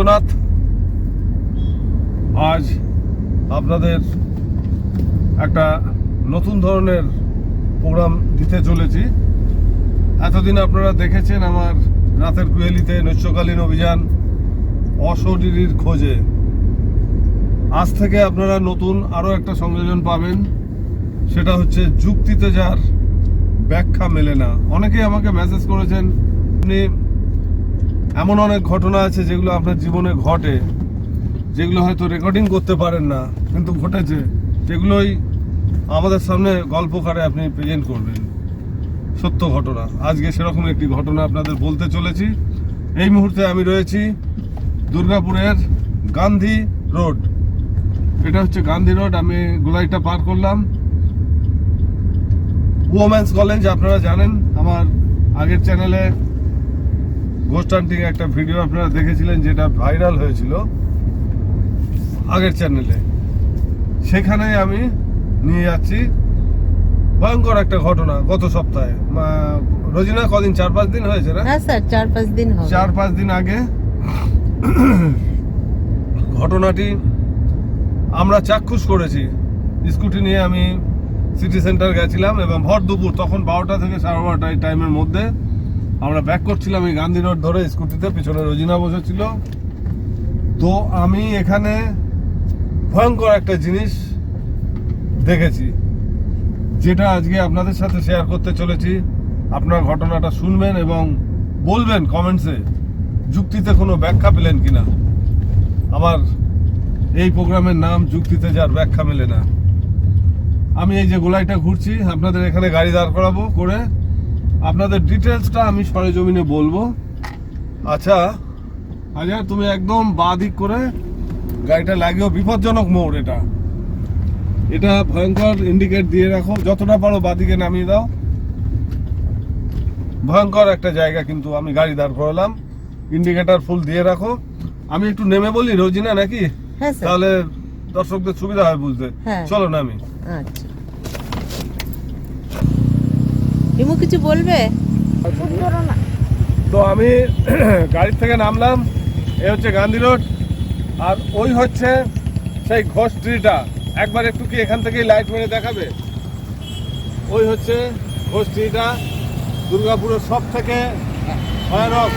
বিশ্বনাথ। আজ আপনাদের একটা নতুন ধরনের প্রোগ্রাম দিতে চলেছি। এতদিন আপনারা দেখেছেন আমার রাতের কুয়েলিতে নৈশকালীন অভিযান অশরীরীর খোঁজে। আজ থেকে আপনারা নতুন আরও একটা সংযোজন পাবেন। সেটা হচ্ছে যুক্তিতে যার ব্যাখ্যা মেলে না। অনেকেই আমাকে মেসেজ করেছেন, আপনি এমন অনেক ঘটনা আছে যেগুলো আপনার জীবনে ঘটে, যেগুলো হয়তো রেকর্ডিং করতে পারেন না, কিন্তু ঘটেছে, যেগুলোই আমাদের সামনে গল্পকারে আপনি প্রেজেন্ট করবেন। সত্য ঘটনা। আজকে সেরকম একটি ঘটনা আপনাদের বলতে চলেছি। এই মুহূর্তে আমি রয়েছি দুর্গাপুরের গান্ধী রোড। এটা হচ্ছে গান্ধী রোড, আমি গোলাইটা পার করলাম। ওমেন্স কলেজ আপনারা জানেন, আমার আগের চ্যানেলে গোস্ট হান্টিং একটা ভিডিও আপনারা দেখেছিলেন যেটা ভাইরাল হয়েছিল আগের চ্যানেলে সেখানে আমি নিয়ে যাচ্ছি। ভয়ঙ্কর একটা ঘটনা গত সপ্তাহে। রোজিনা কদিন? চার পাঁচ দিন হয়েছে না? হ্যাঁ স্যার চার পাঁচ দিন হবে। চার পাঁচ দিন আগে ঘটনাটি আমরা চাক্ষুষ করেছি। স্কুটি নিয়ে আমি সিটি সেন্টার গেছিলাম এবং ভর দুপুর তখন বারোটা থেকে সাড়ে বারোটা টাইমের মধ্যে আমরা ব্যাক করছিলাম এই গান্ধী রোড ধরে, স্কুটিতে, পিছনে রোজিনা বসেছিল। তো আমি এখানে ভয়ঙ্কর একটা জিনিস দেখেছি, যেটা আজকে আপনাদের সাথে শেয়ার করতে চলেছি। আপনার ঘটনাটা শুনবেন এবং বলবেন কমেন্টসে যুক্তিতে কোনো ব্যাখ্যা পেলেন কিনা। আমার এই প্রোগ্রামের নাম যুক্তিতে যার ব্যাখ্যা মেলে না। আমি এই যে গোলাইটা ঘুরছি, আপনাদের এখানে গাড়ি দাঁড় করাবো করে। আপনাদের ডিটেলসটা আমি সরেজমিনে বলব। আচ্ছা আচ্ছা তুমি একদম বাঁ দিক করে গাড়িটা লাগিয়েও বিপজ্জনক মোড় এটা। এটা ভয়ঙ্কর ইন্ডিকেট দিয়ে রাখো যতটা পারো বাদিকে নামিয়ে দাও। ভয়ঙ্কর একটা জায়গা কিন্তু আমি গাড়ি দাঁড় করালাম। ইন্ডিকেটার ফুল দিয়ে রাখো। আমি একটু নেমে বলি রোজিনা নাকি? হ্যাঁ তাহলে দর্শকদের সুবিধা হয় বুঝতে। হ্যাঁ। চলো নামি। আচ্ছা। রিমু কিছু বলবে? তো আমি গাড়ি থেকে নামলাম, এ হচ্ছে গান্ধী রোড, আর ওই হচ্ছে সেই ঘোষ ট্রিটা একবার একটু কি এখান থেকেই লাইট মেরে দেখাবে? ওই হচ্ছে ঘোষ ট্রিটা দুর্গাপুরের সব থেকে ভয়ানক,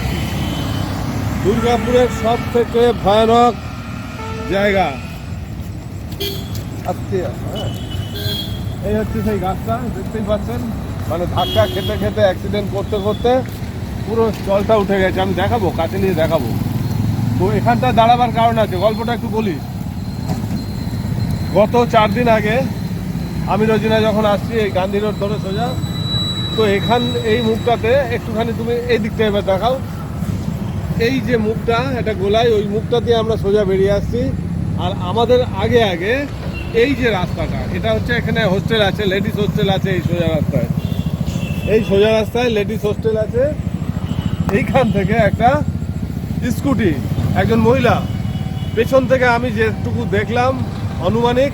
দুর্গাপুরের সব থেকে ভয়ানক জায়গা। আজকে হ্যাঁ। এই হচ্ছে সেই গাছটা, দেখতেই পাচ্ছেন। মানে ধাক্কা খেতে খেতে অ্যাক্সিডেন্ট করতে করতে পুরো জলটা উঠে গেছে। আমি দেখাবো, কাছে নিয়ে দেখাবো। তো এখানটা দাঁড়াবার কারণ আছে, গল্পটা একটু বলি। গত চার দিন আগে আমি রোজিনা যখন আসছি, এই গান্ধী রোড ধরে সোজা, তো এখান, এই মুখটাতে একটুখানি তুমি এই দিকটা এবার দেখাও। এই যে মুখটা এটা গোলায়, ওই মুখটা দিয়ে আমরা সোজা বেরিয়ে আসছি। আর আমাদের আগে আগে এই যে রাস্তাটা, এটা হচ্ছে এখানে হোস্টেল আছে লেডিস হোস্টেল আছে এই সোজা রাস্তায়। এই সোজা রাস্তায় লেডিস হোস্টেল আছে। এইখান থেকে একটা স্কুটি একজন মহিলা। পেছন থেকে আমি যেটুকু দেখলাম আনুমানিক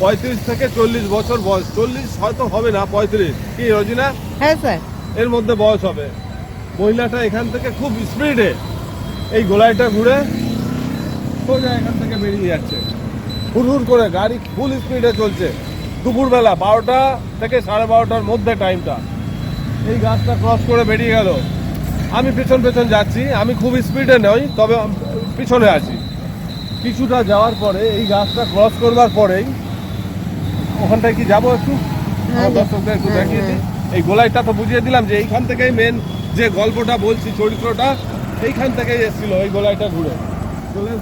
পঁয়ত্রিশ থেকে চল্লিশ বছর বয়স। চল্লিশ হয়তো হবে না পঁয়ত্রিশ। কি রোজিনা? হ্যাঁ স্যার। এর মধ্যে বয়স হবে। মহিলাটা এখান থেকে খুব স্পিডে এই গোলাইটা ঘুরে সোজা এখান থেকে বেরিয়ে যাচ্ছে। হুড় হুড় করে গাড়ি ফুল স্পিডে চলছে। দুপুরবেলা বারোটা থেকে সাড়ে বারোটার মধ্যে টাইমটা এই গাছটা ক্রস করে বেরিয়ে গেল। আমি পেছন পেছন যাচ্ছি আমি খুব স্পিডে নই তবে পিছনে আছি। কিছুটা যাওয়ার পরে এই গাছটা ক্রস করবার পরেই ওখানটায় কি যাব একটু? হ্যাঁ, দর্শকদের একটু হ্যাঁ, দেখিয়ে দিই। হ্যাঁ। এই গোলাইটা তো বুঝিয়ে দিলাম যে এইখান থেকেই মেন যে গল্পটা বলছি চরিত্রটা এইখান থেকেই এসেছিল এই গোলাইটা ঘুরে। চলে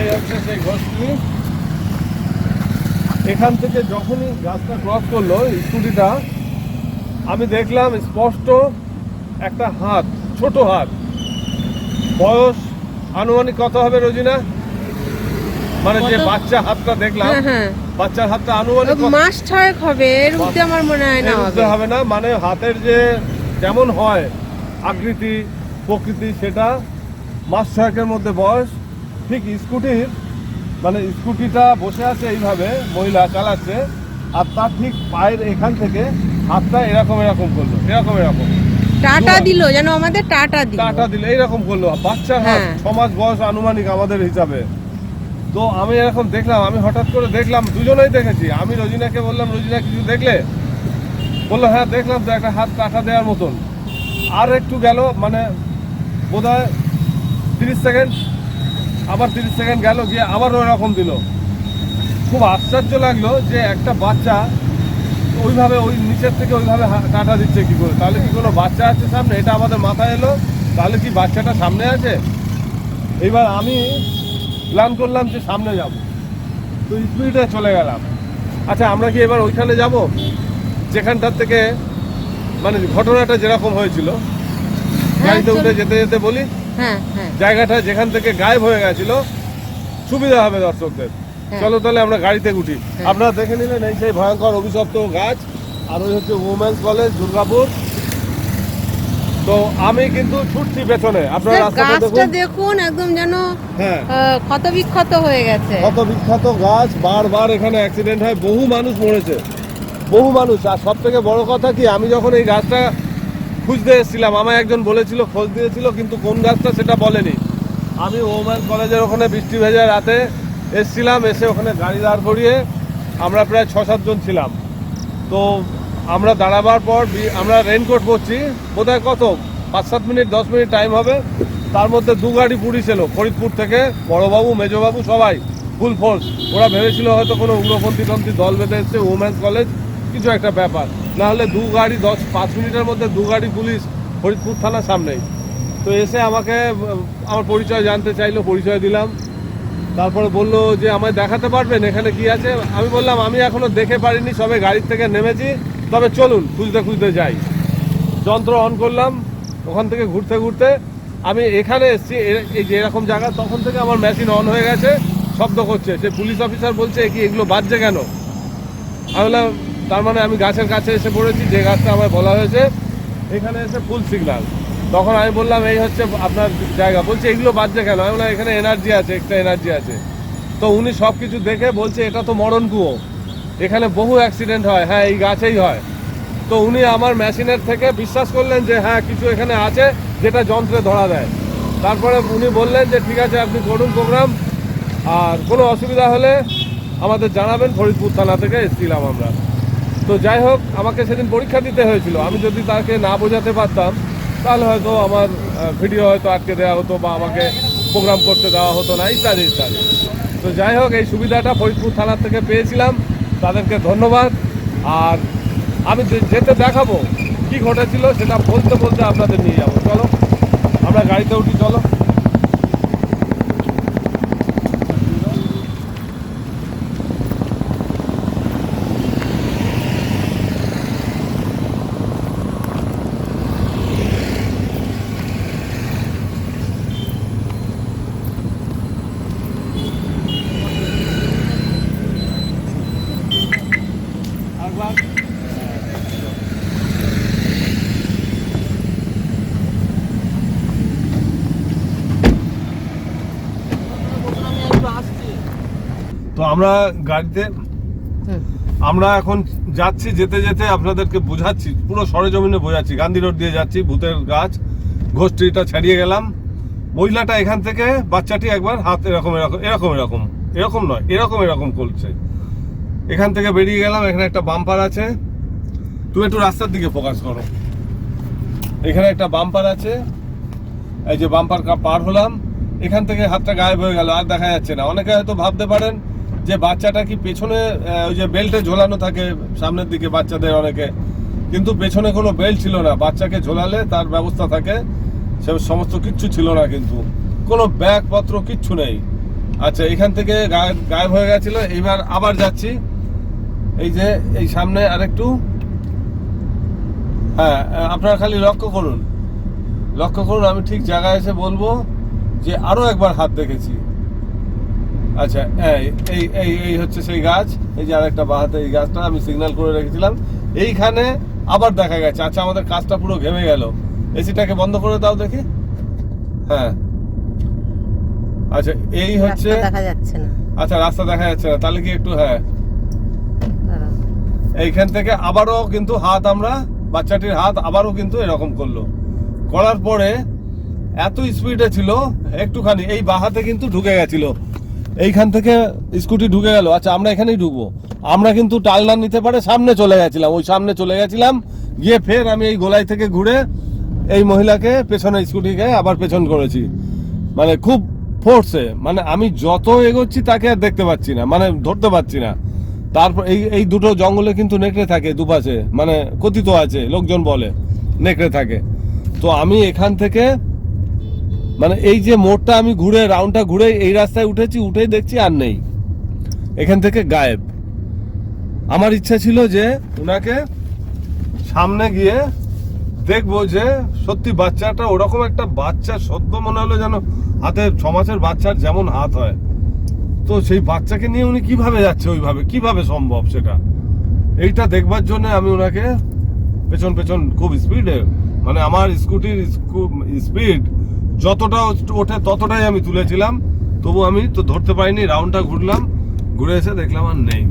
এই হচ্ছে সেই ঘোষটি এখান থেকে যখনই গাছটা ক্রস করল স্কুটিটা আমি দেখলাম স্পষ্ট একটা হাত ছোট হাত। বয়স আনুমানিক কত হবে রোজিনা? মানে যে বাচ্চা হাতটা দেখলাম হ্যাঁ হ্যাঁ। বাচ্চার হাতটা আনুমানিক মাস ছয়েক হবে এর মধ্যে আমার মনে হয় না হবে। না মানে হাতের যে কেমন হয় আকৃতি প্রকৃতি সেটা মাস ছয়েকের মধ্যে বয়স ঠিক স্কুটির মানে স্কুটিটা বসে আছে এইভাবে মহিলা চালাচ্ছে আর তার ঠিক পায়ের এখান থেকে হাতটা এরকম এরকম করল এরকম এরকম। টাটা দিল যেন আমাদের টাটা দিল। টাটা দিলে এইরকম করল। বাচ্চার হাত হ্যাঁ। ছ বয়স আনুমানিক আমাদের হিসাবে। তো আমি এরকম দেখলাম আমি হঠাৎ করে দেখলাম দুজনেই দেখেছি। আমি রোজিনাকে বললাম রোজিনা কিছু দেখলে? বলল হ্যাঁ দেখলাম তো একটা হাত টাকা দেওয়ার মতন। আর একটু গেল মানে বোধ হয় তিরিশ সেকেন্ড আবার তিরিশ সেকেন্ড গেল গিয়ে আবার ওরকম দিল। খুব আশ্চর্য লাগল যে একটা বাচ্চা ওইভাবে ওই নিচের থেকে ওইভাবে টাটা দিচ্ছে কি করে? তাহলে কি কোনো বাচ্চা আছে সামনে? এটা আমাদের মাথায় এলো। তাহলে কি বাচ্চাটা সামনে আছে? এবার আমি প্ল্যান করলাম যে সামনে যাব। তো স্পিডে চলে গেলাম। আচ্ছা আমরা কি এবার ওইখানে যাব? যেখানটার থেকে মানে ঘটনাটা যেরকম হয়েছিল। গাড়িতে উঠে যেতে যেতে বলি। হ্যাঁ হ্যাঁ জায়গাটা যেখান থেকে গায়েব হয়ে গেছিল সুবিধা হবে দর্শকদের। হ্যাঁ। চলো তাহলে আমরা গাড়িতে উঠি। হ্যাঁ। আপনারা দেখে নিলেন এই সেই ভয়ঙ্কর অভিশপ্ত গাছ আর ওই হচ্ছে উমেন্স কলেজ দুর্গাপুর। তো আমি কিন্তু ছুটছি পেছনে। আপনারা স্যার, রাস্তাটা গাছটা দেখুন। দেখুন একদম যেন হ্যাঁ। ক্ষত বিক্ষত হয়ে গেছে। কত বিখ্যাত গাছ বারবার এখানে অ্যাক্সিডেন্ট হয় বহু মানুষ মরেছে। বহু মানুষ আর সব থেকে বড় কথা কি আমি যখন এই গাছটা খুঁজতে এসেছিলাম। আমায় একজন বলেছিল, খোঁজ দিয়েছিল, কিন্তু কোন গাছটা সেটা বলেনি। আমি ওম্যান কলেজের ওখানে বৃষ্টি ভেজা রাতে এসছিলাম, এসে ওখানে গাড়ি দাঁড় করিয়ে আমরা প্রায় ছ সাতজন ছিলাম। তো আমরা দাঁড়াবার পর আমরা রেনকোট পরছি। বোধহয় কত? পাঁচ সাত মিনিট, দশ মিনিট টাইম হবে। তার মধ্যে দু গাড়ি পুলিশ এলো ফরিদপুর থেকে বড়োবাবু, মেজবাবু সবাই ফুল ফোর্স ওরা ভেবেছিল হয়তো কোনো উগ্রপন্থী টন্থী দল বেঁধে এসছে উমেন্স কলেজ। কিছু একটা ব্যাপার। না হলে দু গাড়ি দশ, পাঁচ মিনিটের মধ্যে দু গাড়ি পুলিশ ফরিদপুর থানার সামনেই তো এসে আমাকে, আমার পরিচয় জানতে চাইলো, পরিচয় দিলাম। তারপরে বলল যে, আমায় দেখাতে পারবেন? এখানে কি আছে? আমি বললাম, আমি এখনও দেখে পারিনি, সবে গাড়ির থেকে নেমেছি। তবে চলুন, খুঁজতে খুঁজতে যাই। যন্ত্র অন করলাম, ওখান থেকে ঘুরতে ঘুরতে। আমি এখানে এসেছি এই যে এরকম জায়গা, তখন থেকে আমার মেশিন অন হয়ে গেছে, শব্দ করছে। সে পুলিশ অফিসার বলছে, "এ কি, এগুলো বাজছে কেন? আমি বললাম তার মানে আমি গাছের কাছে এসে পড়েছি, যে গাছটা আমায় বলা হয়েছে, এখানে এসে ফুল সিগন্যাল তখন আমি বললাম, এই হচ্ছে আপনার জায়গা। বলছে, এগুলো বাজছে কেন? আমি বললাম, এখানে এনার্জি আছে একটা এনার্জি আছে। তো উনি সব কিছু দেখে বলছে, এটা তো মরণ কুয়ো। এখানে বহু অ্যাক্সিডেন্ট হয়। হ্যাঁ এই গাছেই হয়। তো উনি আমার মেশিনের থেকে বিশ্বাস করলেন যে হ্যাঁ কিছু এখানে আছে যেটা যন্ত্রে ধরা দেয়। তারপরে উনি বললেন যে, ঠিক আছে, আপনি করুন প্রোগ্রাম আর কোনো অসুবিধা হলে আমাদের জানাবেন, ফরিদপুর থানা থেকে এসেছিলাম আমরা। তো যাই হোক, আমাকে সেদিন পরীক্ষা দিতে হয়েছিল। আমি যদি তাকে না বোঝাতে পারতাম, তাহলে হয়তো আমার ভিডিও হয়তো আটকে দেওয়া হতো বা আমাকে প্রোগ্রাম করতে দেওয়া হতো না, ইত্যাদি ইত্যাদি। তো যাই হোক, এই সুবিধাটা ফরিদপুর থানার থেকে পেয়েছিলাম। তাদেরকে ধন্যবাদ। আর আমি যেতে দেখাবো কি ঘটেছিল, সেটা বলতে বলতে আপনাদের নিয়ে যাব। চলো, আমরা গাড়িতে উঠি, চলো একবার তো আমরা গাড়িতে আমরা এখন যাচ্ছি যেতে যেতে আপনাদেরকে বোঝাচ্ছি পুরো সরেজমিনে বোঝাচ্ছি গান্ধী রোড দিয়ে যাচ্ছি ভূতের গাছ ঘোষটিটা ছাড়িয়ে গেলাম। মহিলাটা এখান থেকে বাচ্চাটি একবার হাত এরকম এরকম এরকম এরকম এরকম নয় এরকম এরকম করছে। এখান থেকে বেরিয়ে গেলাম এখানে একটা বাম্পার আছে। তুমি একটু রাস্তার দিকে ফোকাস করো। এখানে একটা বাম্পার আছে। এই যে বাম্পার পার হলাম। এখান থেকে হাতটা গায়েব হয়ে গেল আর দেখা যাচ্ছে না। অনেকে হয়তো ভাবতে পারেন যে বাচ্চাটা কি পেছনে ওই যে বেল্টে ঝোলানো থাকে, সামনের দিকে বাচ্চাদের অনেকে, কিন্তু পেছনে কোনো বেল্ট ছিল না। বাচ্চাকে ঝোলালে তার ব্যবস্থা থাকে, সে সমস্ত কিচ্ছু ছিল না কিন্তু। কোনো ব্যাগপত্র কিচ্ছু নেই। আচ্ছা এখান থেকে গায়েব- হয়ে গেছিল, এবার আবার যাচ্ছি। এই যে, এই সামনে আরেকটু। হ্যাঁ আপনারা খালি লক্ষ্য করুন। লক্ষ্য করুন, আমি ঠিক জায়গায় এসে বলব যে আরও একবার হাত দেখেছি। আচ্ছা এই এই এই হচ্ছে সেই গাছ এই যে আরেকটা বাহাতে এই গাছটা আমি সিগন্যাল করে রেখেছিলাম। এইখানে আবার দেখা গেছে আচ্ছা আমাদের কাজটা পুরো ঘেমে গেল। এসিটাকে বন্ধ করে দাও দেখি। হ্যাঁ। আচ্ছা এই হচ্ছে দেখা যাচ্ছে না। আচ্ছা রাস্তা দেখা যাচ্ছে না তাহলে কি একটু হ্যাঁ। এইখান থেকে আবারও কিন্তু হাত আমরা বাচ্চাটির হাত আবারও কিন্তু এরকম করল। করার পরে এত স্পিডে ছিল একটুখানি এই বাহাতে কিন্তু ঢুকে গেছিল। এইখান থেকে স্কুটি ঢুকে গেল। আচ্ছা আমরা এখানেই ঢুকবো। আমরা কিন্তু টালনা নিতে পারে, সামনে চলে গেছিলাম। ওই সামনে চলে গেছিলাম। গিয়ে ফের আমি এই গোলাই থেকে ঘুরে এই মহিলাকে পেছনে স্কুটিকে আবার পেছন করেছি। মানে খুব ফোর্সে মানে আমি যত এগোচ্ছি তাকে আর দেখতে পাচ্ছি না মানে ধরতে পারছি না। তারপর এই এই দুটো জঙ্গলে কিন্তু নেকড়ে থাকে দুপাশে। মানে কথিত আছে, লোকজন বলে, নেকড়ে থাকে। তো আমি এখান থেকে মানে এই যে মোড়টা আমি ঘুরে রাউন্ডটা ঘুরে এই রাস্তায় উঠেছি, উঠেই দেখছি আর নেই। এখান থেকে গায়েব। আমার ইচ্ছা ছিল যে ওনাকে সামনে গিয়ে দেখব যে সত্যি বাচ্চাটা ওরকম একটা বাচ্চা সদ্য মনে হলো যেন হাতে ছ মাসের বাচ্চার যেমন হাত হয়। তো সেই বাচ্চাকে নিয়ে উনি কীভাবে যাচ্ছে ওইভাবে? কীভাবে সম্ভব সেটা? এইটা দেখবার জন্য আমি ওনাকে পেছন পেছন খুব স্পিডে মানে আমার স্কুটির স্পিড যতটা ওঠে ততটাই আমি তুলেছিলাম। তবু আমি তো ধরতে পারিনি রাউন্ডটা ঘুরলাম ঘুরে এসে দেখলাম আর নেই।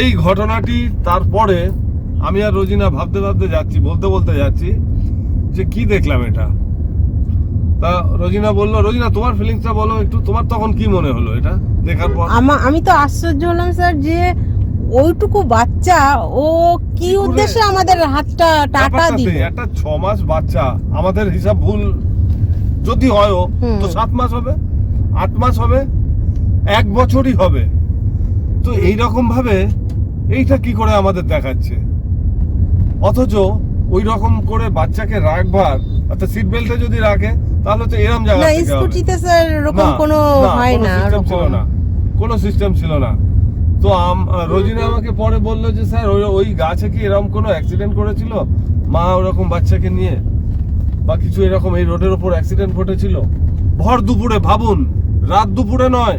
এই ঘটনাটি তারপরে আমি আর রোজিনা ভাবতে ভাবতে যাচ্ছি বলতে বলতে যাচ্ছি যে কি দেখলাম এটা? তা রোজিনা বলল রোজিনা তোমার ফিলিংসটা বলো একটু তোমার তখন কি মনে হলো এটা দেখার পর? আমা আমি তো আশ্চর্য হলাম স্যার যে ওইটুকু বাচ্চা ও কি? উদ্দেশ্যে আমাদের হাতটা টাটা দিল? একটা ছ মাস বাচ্চা আমাদের হিসাব ভুল যদি হয়ও তো সাত মাস হবে আট মাস হবে এক বছরই হবে। তো এইরকম ভাবে এইটা কি করে আমাদের দেখাচ্ছে? অথচ ওই রকম করে বাচ্চাকে রাখবার অর্থাৎ সিট বেল্টে যদি রাখে তাহলে তো এরম জায়গা না স্কুটিতে স্যার এরকম কোনো হয় না সিস্টেম ছিল না। কোনো সিস্টেম ছিল না। তো আম- রোজিনা আমাকে পরে বলল যে স্যার ওই গাছে কি এরকম কোনো অ্যাক্সিডেন্ট করেছিল? মা ওরকম বাচ্চাকে নিয়ে? বা কিছু এরকম এই রোডের ওপর অ্যাক্সিডেন্ট ঘটেছিল? ভর দুপুরে ভাবুন রাত দুপুরে নয়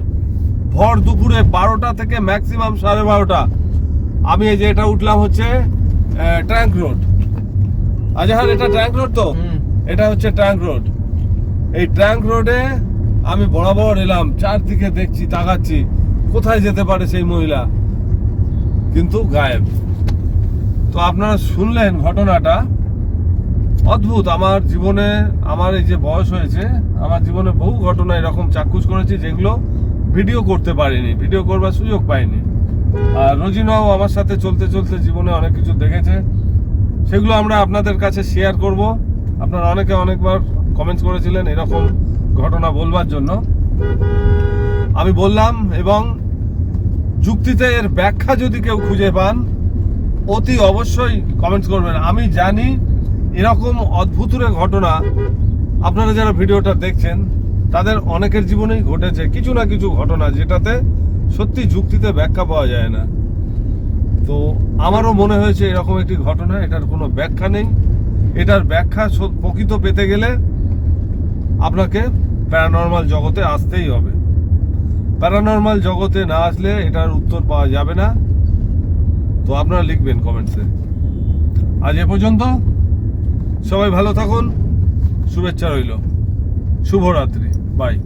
ভর দুপুরে বারোটা থেকে ম্যাক্সিমাম সাড়ে বারোটা। আমি এই যে এটা উঠলাম হচ্ছে ট্যাঙ্ক রোড। আজহার এটা ট্যাঙ্ক রোড তো? এটা হচ্ছে ট্যাঙ্ক রোড। এই ট্যাঙ্ক রোডে আমি বরাবর এলাম চারদিকে দেখছি তাকাচ্ছি কোথায় যেতে পারে সেই মহিলা? কিন্তু গায়েব। তো আপনারা শুনলেন ঘটনাটা অদ্ভুত, আমার জীবনে আমার এই যে বয়স হয়েছে, আমার জীবনে বহু ঘটনা এরকম চাক্ষুষ করেছি যেগুলো ভিডিও করতে পারিনি, ভিডিও করবার সুযোগ পাইনি। আর রোজিনাও আমার সাথে চলতে চলতে জীবনে অনেক কিছু দেখেছে। সেগুলো আমরা আপনাদের কাছে শেয়ার করব। আপনারা অনেকে অনেকবার কমেন্টস করেছিলেন এরকম ঘটনা বলবার জন্য। আমি বললাম, এবং যুক্তিতে এর ব্যাখ্যা যদি কেউ খুঁজে পান, অতি অবশ্যই কমেন্টস করবেন। আমি জানি এরকম অদ্ভুতুরে ঘটনা আপনারা যারা ভিডিওটা দেখছেন, তাদের অনেকের জীবনেই ঘটেছে কিছু না কিছু ঘটনা যেটাতে সত্যি যুক্তিতে ব্যাখ্যা পাওয়া যায় না। তো আমারও মনে হয়েছে এরকম একটি ঘটনা, এটার কোনো ব্যাখ্যা নেই। এটার ব্যাখ্যা প্রকৃত পেতে গেলে আপনাকে প্যারানর্মাল জগতে আসতেই হবে। প্যারানর্মাল জগতে না আসলে এটার উত্তর পাওয়া যাবে না। তো আপনারা লিখবেন কমেন্টসে। আজ এ পর্যন্ত। সবাই ভালো থাকুন। শুভেচ্ছা রইল। শুভরাত্রি। বাই।